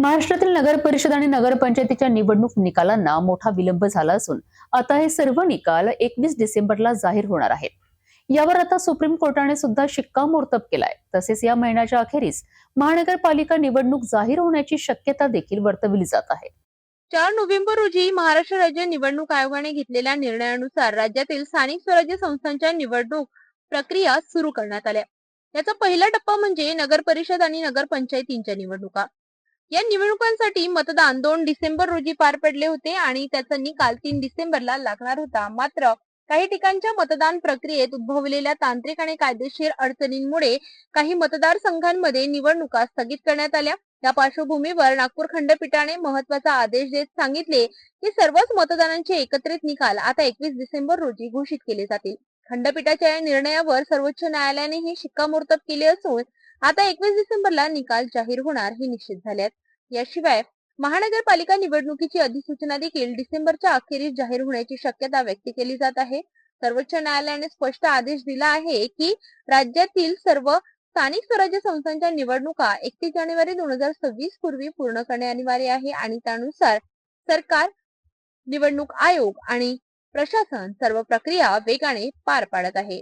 महाराष्ट्रातील नगर परिषद आणि नगरपंचायतीच्या निवडणूक निकालांना मोठा विलंब झाला असून आता हे सर्व निकाल एकवीस डिसेंबरला जाहीर होणार आहेत. यावर आता सुप्रीम कोर्टाने सुद्धा शिक्कामोर्तब केलाय. तसेच या महिन्याच्या अखेरीस महानगरपालिका निवडणूक जाहीर होण्याची शक्यता देखील वर्तवली जात आहे. चार नोव्हेंबर रोजी महाराष्ट्र राज्य निवडणूक आयोगाने घेतलेल्या निर्णयानुसार राज्यातील स्थानिक स्वराज्य संस्थांच्या निवडणूक प्रक्रिया सुरू करण्यात आल्या. याचा पहिला टप्पा म्हणजे नगर परिषद आणि नगरपंचायतींच्या निवडणुका. या निवडणुकांसाठी मतदान दोन डिसेंबर रोजी पार पडले होते आणि त्याचा निकाल तीन डिसेंबरला लागणार होता. मात्र काही ठिकाणच्या मतदान प्रक्रियेत उद्भवलेल्या तांत्रिक आणि कायदेशीर अडचणींमुळे काही मतदारसंघांमध्ये निवडणुका स्थगित करण्यात आल्या. या पार्श्वभूमीवर नागपूर खंडपीठाने महत्त्वाचा आदेश देत सांगितले की सर्वच मतदानांचे एकत्रित निकाल आता एकवीस डिसेंबर रोजी घोषित केले जातील. खंडपीठाच्या या निर्णयावर सर्वोच्च न्यायालयाने ही शिक्कामोर्तब केले असून आता एकवीस डिसेंबरला निकाल जाहीर होणार हे निश्चित झाले आहेत याशिवाय महानगरपालिका निवडणुकीची अधिसूचना देखील डिसेंबरच्या अखेरीस जाहीर होण्याची शक्यता व्यक्त केली जात आहे. सर्वोच्च न्यायालयाने स्पष्ट आदेश दिला आहे की राज्यातील सर्व स्थानिक स्वराज्य संस्थांच्या निवडणुका एकतीस जानेवारी दोन हजार सव्वीस पूर्वी पूर्ण करणे अनिवार्य आहे आणि त्यानुसार सरकार निवडणूक आयोग आणि प्रशासन सर्व प्रक्रिया वेगाने पार पाडत आहे.